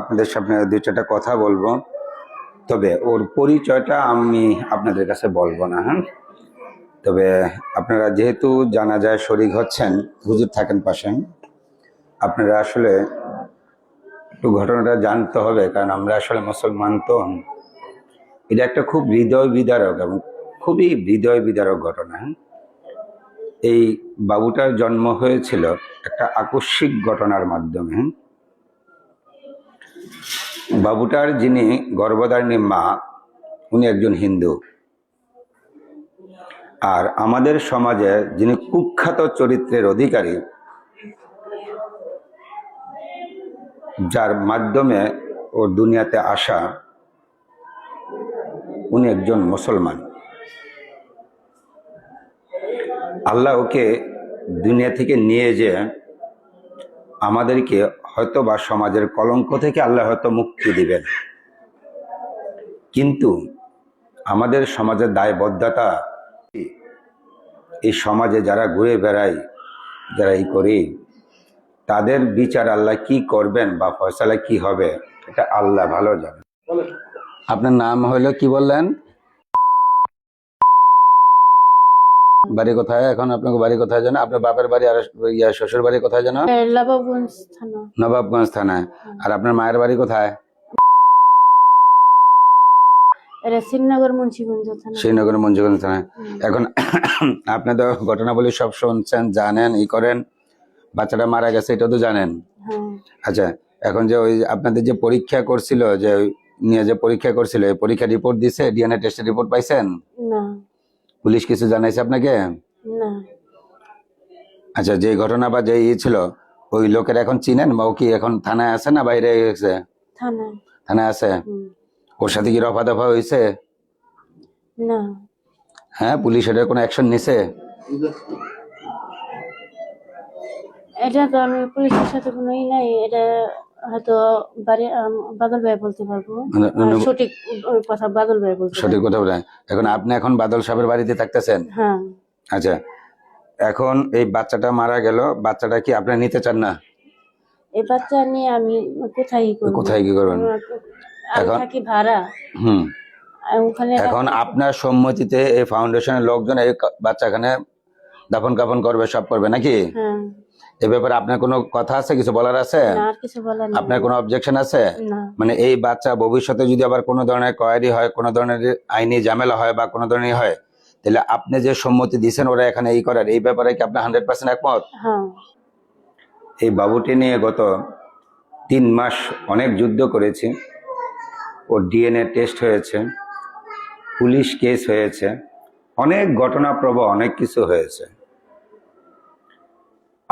আপনাদের সামনে দুই চারটা কথা বলব তবে ওর পরিচয়টা আমি আপনাদের কাছে বলব না হ্যাঁ তবে আপনারা যেহেতু জানা যায় শরিক হচ্ছেন, হুজুর থাকেন পাশে, আপনারা আসলে একটু ঘটনাটা জানতে হবে, কারণ আমরা আসলে মুসলমান তো এটা একটা খুব হৃদয় বিদারক এবং খুবই হৃদয় বিদারক ঘটনা হ্যাঁ? এই বাবুটার জন্ম হয়েছিল একটা আকস্মিক ঘটনার মাধ্যমে হ্যাঁ? বাবুটার যিনি গর্ভধারিণী মা, উনি একজন হিন্দু। আর আমাদের সমাজে যিনি কুখ্যাত চরিত্রের অধিকারী, যার মাধ্যমে ও দুনিয়াতে আসা, উনি একজন মুসলমান। আল্লাহ ওকে দুনিয়া থেকে নিয়ে যে আমাদেরকে হয়তো বা সমাজের কলঙ্ক থেকে আল্লাহ হয়তো মুক্তি দিবেন। কিন্তু আমাদের সমাজের দায়বদ্ধতা এই সমাজে যারা ঘুরে বেড়াই যারা এই করি তাদের বিচার আল্লাহ কি করবেন বা ফয়সালা কি হবে এটা আল্লাহ ভালো জানে আপনার নাম হলো কি বললেন? বাড়ি কোথায়? এখন আপনাকে বাড়ি কোথায় জানো? আপনার বাপের বাড়ি আর ইয়া শ্বশুর বাড়ি কোথায় জানো? থানা। নবাবগঞ্জ থানায়। আর আপনার মায়ের বাড়ি কোথায়? শ্রীনগর মুন্সিগঞ্জ থানায়। এখন আপনি তো ঘটনাবলী সব শুনছেন জানেন ই করেন। বাচ্চাটা মারা গেছে এটা তো জানেন। হ্যাঁ। আচ্ছা এখন যে ওই আপনাদের যে পরীক্ষা করছিল যে নিয়ে যে পরীক্ষা করছিল এই পরীক্ষা রিপোর্ট দিছে? ডিএনএ টেস্টের রিপোর্ট পাইছেন? না। পুলিশ কিছু জানাইছে আপনাকে? না। আচ্ছা যে ঘটনা বা যে ইয়ে ছিল ওই লোকের এখন চিনেন? বা ও কি এখন থানায় আছে না বাইরে গেছে থানা থানায় আছে? ওর সাথে কি রফা দফা হয়েছে? না। হ্যাঁ পুলিশ এটার কোনো অ্যাকশন নিছে? এটা তো আমি পুলিশের সাথে কোনো ই নাই এটা হয়তো বাড়ি বাদল ভাই বলতে পারব। মানে- মানে- আর সঠিক কথা বাদল ভাই বলতে সঠিক কথা বলে এখন আপনি এখন বাদল সাহেবের বাড়িতে থাকতেছেন? হ্যাঁ। আচ্ছা এখন এই বাচ্চাটা মারা গেল বাচ্চাটা কি আপনি নিতে চান না? এই বাচ্চা নিয়ে আমি কোথায় ই করব? কোথায় কি করবেন? এখন- থাকি ভাড়া। হুম। এখন আপনার সম্মতিতে এই ফাউন্ডেশনের লোকজন এই বাচ্চাখানে দাফন কাফন করবে সব করবে নাকি? হ্যাঁ। এ ব্যাপারে আপনার কোনো কথা আছে? কিছু বলার আছে? আপনার কোনো অবজেকশন আছে? মানে এই বাচ্চা ভবিষ্যতে যদি আবার কোনো ধরনের কোয়ারি হয় কোনো ধরনের আইনি ঝামেলা হয় বা কোনো ধরনের হয় তাহলে আপনি যে সম্মতি দিয়েছেন ওরা এখানে এই করার এই ব্যাপারে কি আপনি হান্ড্রেড পার্সেন্ট একমত? হ্যাঁ। এই বাবুটি নিয়ে গত তিন মাস অনেক যুদ্ধ করেছি। ওর ডিএনএ টেস্ট হয়েছে পুলিশ কেস হয়েছে অনেক ঘটনাপ্রবাহ অনেক কিছু হয়েছে।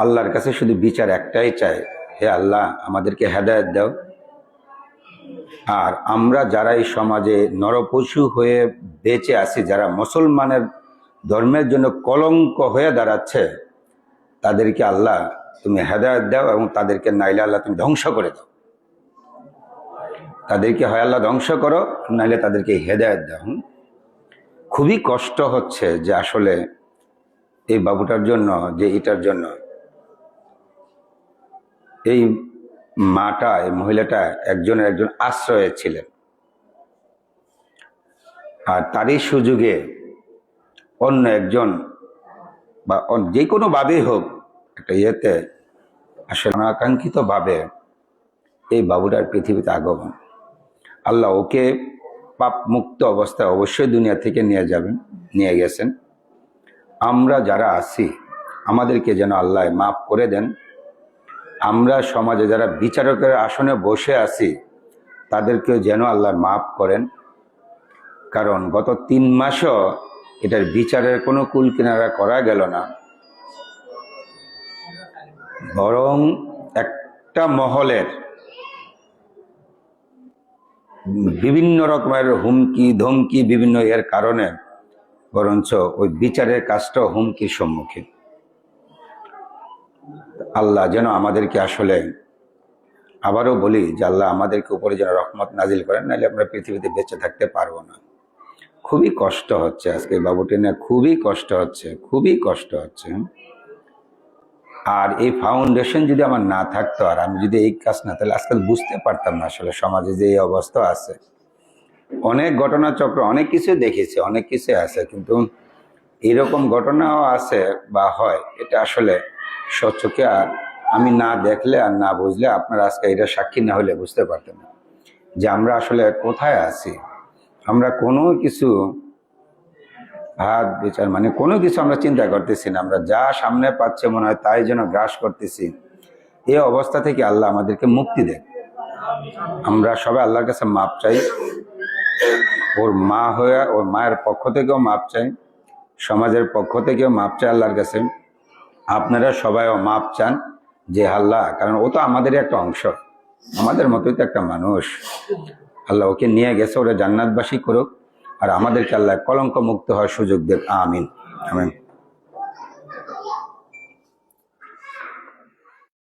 আল্লাহর কাছে শুধু বিচার একটাই চাই, হে আল্লাহ, আমাদেরকে হেদায়ত দাও। আর আমরা যারা এই সমাজে নরপশু হয়ে বেঁচে আছি, যারা মুসলমানের ধর্মের জন্য কলঙ্ক হয়ে দাঁড়াচ্ছে, তাদেরকে আল্লাহ তুমি হেদায়ত দাও এবং তাদেরকে নাইলে আল্লাহ তুমি ধ্বংস করে দাও। তাদেরকে হয় আল্লাহ ধ্বংস করো, নাইলে তাদেরকে হেদায়ত দাও? খুবই কষ্ট হচ্ছে যে আসলে এই বাবুটার জন্য, যে এটার জন্য এই মাটা, এই মহিলাটা একজনের একজন আশ্রয়ে ছিলেন। আর তারই সুযোগে অন্য একজন বা যে কোনো ভাবেই হোক একটা ইয়েতে আসলে অনাকাঙ্ক্ষিত ভাবে এই বাবুটার পৃথিবীতে আগমন। আল্লাহ ওকে পাপ মুক্ত অবস্থায় অবশ্যই দুনিয়া থেকে নিয়ে যাবেন, নিয়ে গেছেন। আমরা যারা আছি, আমাদেরকে যেন আল্লাহ মাফ করে দেন। আমরা সমাজে যারা বিচারকের আসনে বসে আছি, তাদেরকেও যেন আল্লাহ মাফ করেন। কারণ গত তিন মাসও এটার বিচারের কোনো কুল কিনারা করা গেল না। বরং একটা মহলের বিভিন্ন রকমের হুমকি, ধমকি বিভিন্ন এর কারণে বরঞ্চ ওই বিচারের কাজটা হুমকির সম্মুখীন। আল্লাহ যেন আমাদেরকে আসলে আবারও বলি যে আল্লাহ আমাদেরকে উপরে যেন রহমত নাজিল করেন, নাহলে আমরা পৃথিবীতে বেঁচে থাকতে পারব না। খুবই কষ্ট হচ্ছে আজকে বাবুটি নিয়ে, খুবই কষ্ট হচ্ছে, খুবই কষ্ট হচ্ছে। আর এই ফাউন্ডেশন যদি আমার না থাকতো, আর আমি যদি এই কাজ না, তাহলে আজকাল বুঝতে পারতাম না আসলে সমাজে যে এই অবস্থা আছে। অনেক ঘটনা চক্র অনেক কিছু দেখেছি, অনেক কিছু আছে, কিন্তু এরকম ঘটনাও আছে বা হয়, এটা আসলে স্বচ্ছকে আর আমি না দেখলে আর না বুঝলে আপনারা আজকে এটা সাক্ষী না হলে বুঝতে পারতেন যে আমরা আসলে কোথায় আছি? আমরা কোনো কিছু ভাগ বিচার মানে কোনো কিছু আমরা চিন্তা করতেছি না। আমরা যা সামনে পাচ্ছে মনে হয় তাই যেন গ্রাস করতেছি। এই অবস্থা থেকে আল্লাহ আমাদেরকে মুক্তি দেয় আমরা সবাই আল্লাহর কাছে মাপ চাই। ওর মা হয়ে, ওর মায়ের পক্ষ থেকেও মাপ চাই। সমাজের পক্ষ থেকেও মাপ চাই আল্লাহর কাছে। আপনারা সবাই মাপ চান যে আল্লাহ, কারণ ও তো আমাদের একটা অংশ। আমাদের মতোই তো একটা মানুষ। আল্লাহ ওকে নিয়ে গেছে, ওরা জান্নাতবাসী করুক। আর আমাদেরকে আল্লাহ কলঙ্ক মুক্ত হওয়ার সুযোগ দেব। আমিন। আমিন।